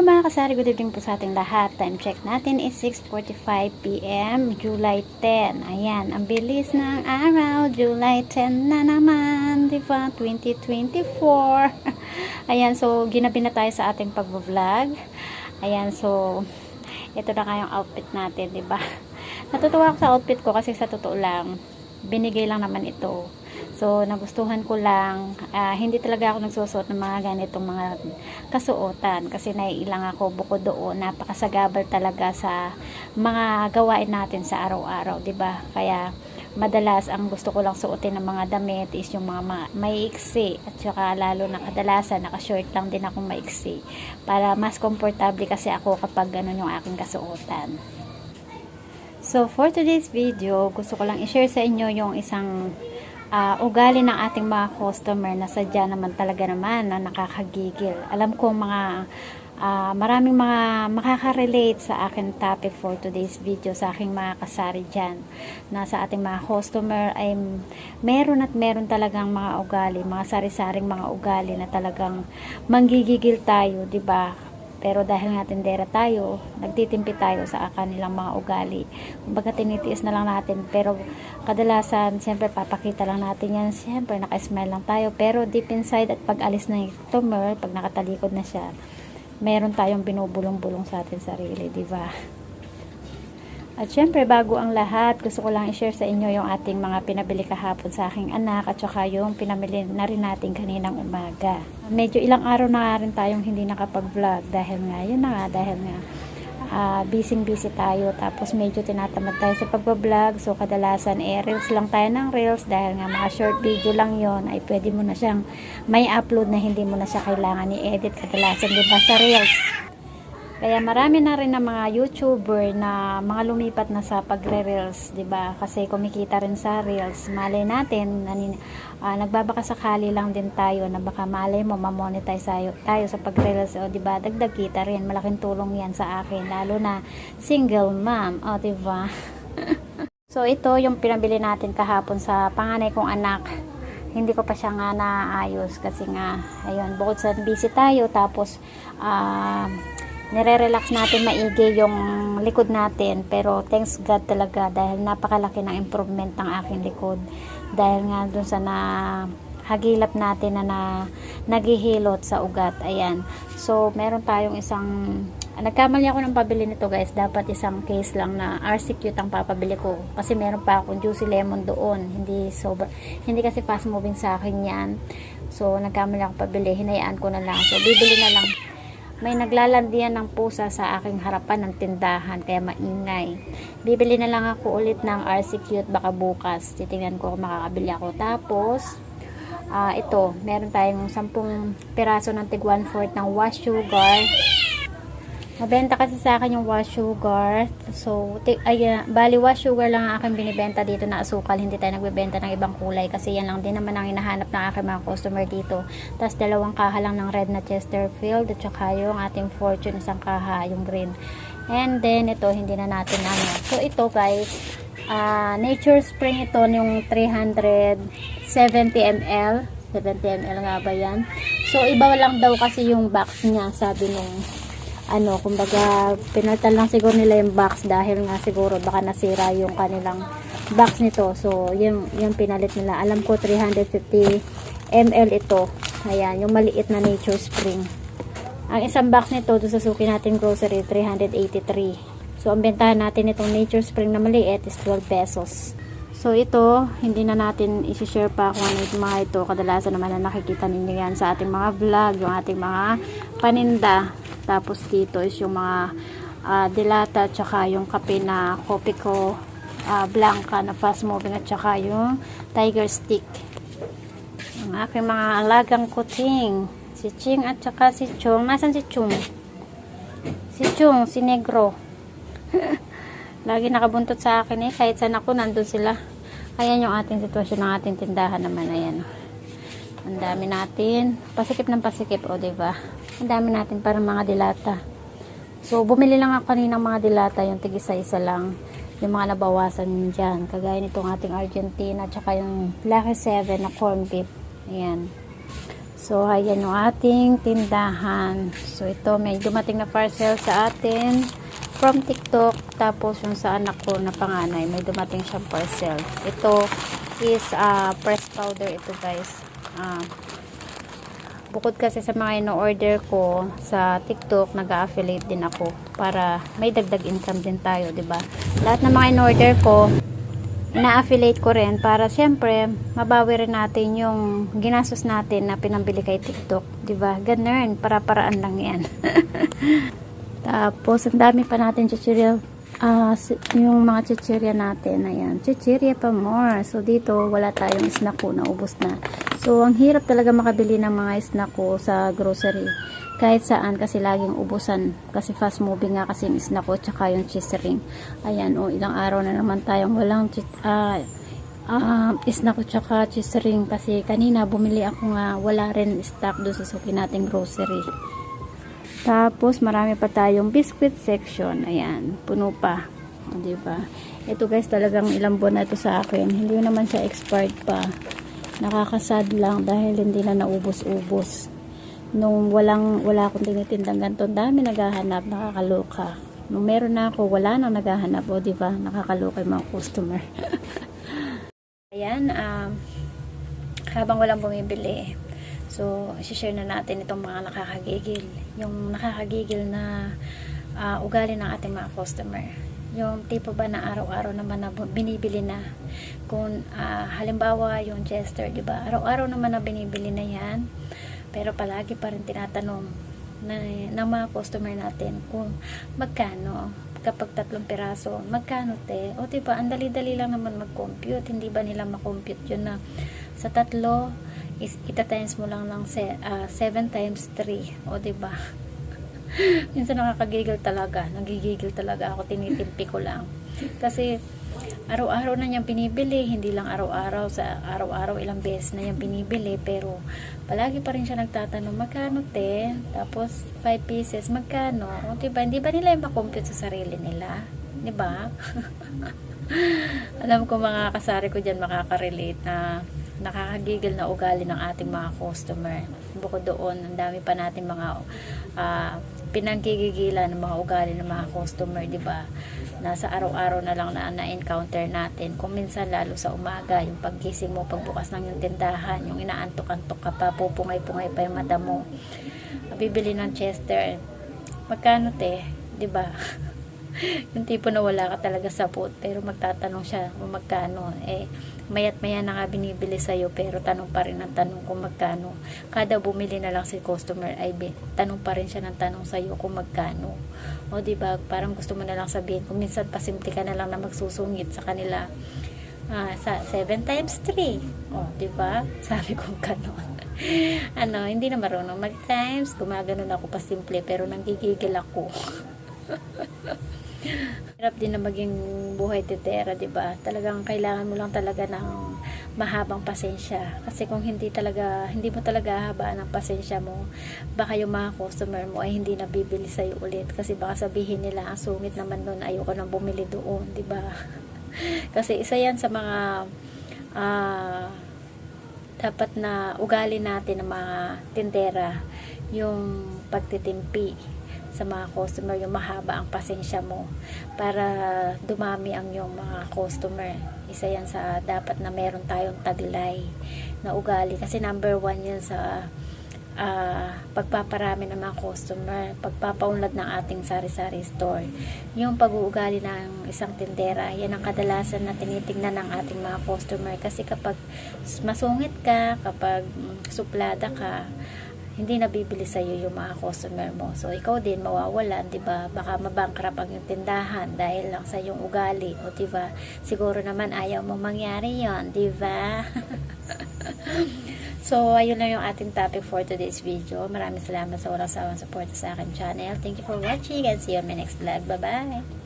Mga kasari, good evening po sa ating lahat. Time check natin is 6.45pm, July 10. Ayan, ang bilis ng araw, July 10 na naman, di ba? 2024. Ayan, so ginabi na tayo sa ating pag-vlog. Ayan, so ito na kayong outfit natin, di ba? Natutuwa ako sa outfit ko kasi sa totoo lang, binigay lang naman ito. So, nagustuhan ko lang, ah, hindi talaga ako nagsusuot ng mga ganitong mga kasuotan kasi naiilang ako bukod doon, napakasagabal talaga sa mga gawain natin sa araw-araw, 'di ba? Kaya madalas ang gusto ko lang suotin ng mga damit is yung mga ma- maiiksi at saka lalo na kadalasan naka-short lang din ako maiksi para mas komportable kasi ako kapag ganun yung aking kasuotan. So, for today's video, gusto ko lang i-share sa inyo yung isang ah, ugali ng ating mga customer na sadya naman talaga naman na nakakagigil. Alam ko mga ah, maraming mga makaka-relate sa akin topic for today's video sa aking mga kasari dyan na sa ating mga customer ay meron at meron talagang mga ugali, mga sari-saring mga ugali na talagang manggigigil tayo, 'di ba? Pero dahil nga tindera tayo, nagtitimpi tayo sa kanilang mga ugali. Kumbaga tinitiis na lang natin. Pero kadalasan, siyempre papakita lang natin yan. Siyempre naka-smile lang tayo. Pero deep inside at pag alis na yung customer, pag nakatalikod na siya, meron tayong binubulong-bulong sa atin sarili, di ba? At syempre, bago ang lahat, gusto ko lang i-share sa inyo yung ating mga pinabili kahapon sa aking anak at saka yung pinamili na rin natin kaninang umaga. Medyo ilang araw na nga rin tayong hindi nakapag-vlog dahil nga, yun na nga, dahil nga ah, busy-busy tayo. Tapos medyo tinatamad tayo sa pag-vlog. So kadalasan eh reels lang tayo ng reels dahil nga mga short video lang yon ay pwede mo na siyang may upload na hindi mo na siya kailangan i-edit. Kadalasan di ba sa reels kaya marami na rin ng mga YouTuber na mga lumipat na sa pagre-reels, 'di ba? Kasi kumikita rin sa reels. Malay natin, nanin, ah, nagbabaka lang din tayo na baka malay mo ma-monetize tayo, tayo sa pagre-reels, o 'di ba? Dagdag kita rin, malaking tulong 'yan sa akin, lalo na single mom, o 'di ba? so ito yung pinabili natin kahapon sa panganay kong anak hindi ko pa siya nga naayos kasi nga ayun bukod sa busy tayo tapos ah nire-relax natin maigi yung likod natin. Pero thanks God talaga dahil napakalaki ng improvement ng aking likod. Dahil nga dun sa na hagilap natin na, na naghihilot sa ugat. Ayan. So meron tayong isang nagkamali ako ng pabili nito guys. Dapat isang case lang na RC cute ang papabili ko. Kasi meron pa akong juicy lemon doon. Hindi sobra hindi kasi fast moving sa akin yan. So nagkamali ako pabili. Hinayaan ko na lang. So bibili na lang may naglalandian ng pusa sa aking harapan ng tindahan kaya maingay. Bibili na lang ako ulit ng RC Cute baka bukas. Titingnan ko kung makakabili ako. Tapos, ah ito, meron tayong 10 piraso ng tig 1 4 ng wash sugar. Mabenta kasi sa akin yung wash sugar. So, ay, bali wash sugar lang ang aking binibenta dito na asukal. Hindi tayo nagbebenta ng ibang kulay kasi yan lang din naman ang hinahanap ng aking mga customer dito. Tapos dalawang kaha lang ng red na Chesterfield at saka yung ating fortune isang kaha, yung green. And then, ito, hindi na natin ano. So, ito guys, ah, Nature Spring ito yung 370 ml. 70 ml nga ba yan? So, iba lang daw kasi yung box niya, sabi nung ano, kumbaga, pinalitan lang siguro nila yung box dahil nga siguro baka nasira yung kanilang box nito. So, yung, yung pinalit nila. Alam ko, 350 ml ito. Ayan, yung maliit na Nature Spring. Ang isang box nito, doon sa suki natin grocery, 383. So, ang bentahan natin itong Nature Spring na maliit is 12 pesos. So, ito, hindi na natin isi-share pa kung ano yung mga ito. Kadalasan naman na nakikita ninyo yan sa ating mga vlog, yung ating mga paninda. Tapos dito is yung mga ah, dilata, tsaka yung kape na kopi ko ah, blanca na fast moving at tsaka yung tiger stick. Ang aking mga alagang kuting. Si Ching at tsaka si Chong. Nasaan si Chong? Si Chong, si Negro. Lagi nakabuntot sa akin eh. Kahit saan ako, nandun sila. Ayan yung ating sitwasyon ng ating tindahan naman. Ayan. Ang dami natin. Pasikip ng pasikip, o, diba? Ang dami natin parang mga dilata. So, bumili lang ako kanina ng mga dilata. Yung tigisa-isa lang. Yung mga nabawasan dyan. Kagaya nitong ating Argentina. Tsaka yung Lucky 7 na corn beef. Ayan. So, ayan yung ating tindahan. So, ito, may dumating na parcel sa atin from TikTok. Tapos, yung sa anak ko na panganay, may dumating siyang parcel. Ito is uh, press powder ito, guys. Ah, bukod kasi sa mga ino-order ko sa TikTok, nag-affiliate din ako para may dagdag income din tayo, 'di ba? Lahat ng mga in-order ko, ina-affiliate ko rin para syempre mabawi rin natin yung ginastos natin na pinambili kay TikTok, 'di ba? Ganun, para-paraan lang 'yan. Tapos ang dami pa natin chichirya ah, si- yung mga chichirya natin, ayan, chichirya pa more. So dito wala tayong snack ko na ubos na. So ang hirap talaga makabili ng mga snack ko sa grocery. Kahit saan kasi laging ubusan kasi fast moving nga kasi yung snack ko tsaka yung cheese ring. Ayan, o ilang araw na naman tayong walang ah, ah, snack ko tsaka cheese ring kasi kanina bumili ako nga wala rin stock doon sa suki nating grocery. Tapos, marami pa tayong biscuit section. Ayan, puno pa. O, diba? Ito guys, talagang ilang buwan na ito sa akin. Hindi naman siya expired pa. Nakakasad lang dahil hindi na naubos-ubos. Nung walang, wala akong tinitindang ganito, dami naghahanap, nakakaloka. Nung meron na ako, wala nang naghahanap. O, diba? Nakakaloka yung mga customer. Ayan, um, habang walang bumibili, so, share na natin itong mga nakakagigil. Yung nakakagigil na ah, ugali ng ating mga customer. Yung tipo ba na araw-araw naman na binibili na. Kung ah, halimbawa yung Chester, di ba? Araw-araw naman na binibili na yan. Pero palagi pa rin tinatanong na, ng mga customer natin kung magkano kapag tatlong piraso, magkano te? O diba, ang dali-dali lang naman mag-compute. Hindi ba nila makompute yun na sa tatlo, is ita times mo lang ng 7 times 3. O diba? Minsan nakakagigil talaga. Nagigigil talaga ako. Tinitimpi ko lang. Kasi araw-araw na niyang binibili. Hindi lang araw-araw. Sa araw-araw ilang beses na niyang binibili. Pero palagi pa rin siya nagtatanong, magkano te? Tapos 5 pieces, magkano? O diba? Hindi ba nila yung makompute sa sarili nila? Diba? Alam ko mga kasari ko dyan makaka-relate na nakakagigil na ugali ng ating mga customer. Bukod doon, ang dami pa natin mga ah, pinanggigigilan ng mga ugali ng mga customer, di ba? Nasa araw-araw na lang na na-encounter natin. Kung minsan lalo sa umaga, yung paggising mo, pagbukas ng yung tindahan, yung inaantok-antok ka pa, pupungay-pungay pa yung mata mo. Bibili ng Chester. Magkano te? Di ba? yung tipo na wala ka talaga sa food pero magtatanong siya kung magkano. Eh mayat maya na nga binibili sa'yo pero tanong pa rin ang tanong kung magkano. Kada bumili na lang si customer ay tanong pa rin siya ng tanong sa'yo kung magkano. O ba? Parang gusto mo na lang sabihin kung minsan pasimple ka na lang na magsusungit sa kanila ah, sa 7 times 3 o di ba? Sabi ko ganon. Ano hindi na marunong mag times gumaganon ako pa simple pero nanggigigil ako Hirap din na maging buhay titera, 'di ba? Talagang kailangan mo lang talaga ng mahabang pasensya. Kasi kung hindi talaga hindi mo talaga habaan ng pasensya mo, baka yung mga customer mo ay hindi na bibili sa ulit kasi baka sabihin nila ang sungit naman noon, ayoko nang bumili doon, 'di ba? kasi isa 'yan sa mga ah dapat na ugali natin ng mga tindera yung pagtitimpi sa mga customer, yung mahaba ang pasensya mo para dumami ang yung mga customer. Isa yan sa dapat na meron tayong taglay na ugali. Kasi number one yan sa ah, pagpaparami ng mga customer, pagpapaunlad ng ating sari-sari store. Yung pag-uugali ng isang tindera, yan ang kadalasan na tinitingnan ng ating mga customer. Kasi kapag masungit ka, kapag mm, suplada ka, hindi nabibili sa iyo yung mga customer mo. So, ikaw din mawawalan, 'di ba? Baka mabankrupt ang yung tindahan dahil lang sa yung ugali, o 'di ba? Siguro naman ayaw mo mangyari 'yon, 'di ba? so, ayun lang yung ating topic for today's video. Maraming salamat sa walang sawang support sa akin channel. Thank you for watching and see you on my next vlog. Bye-bye!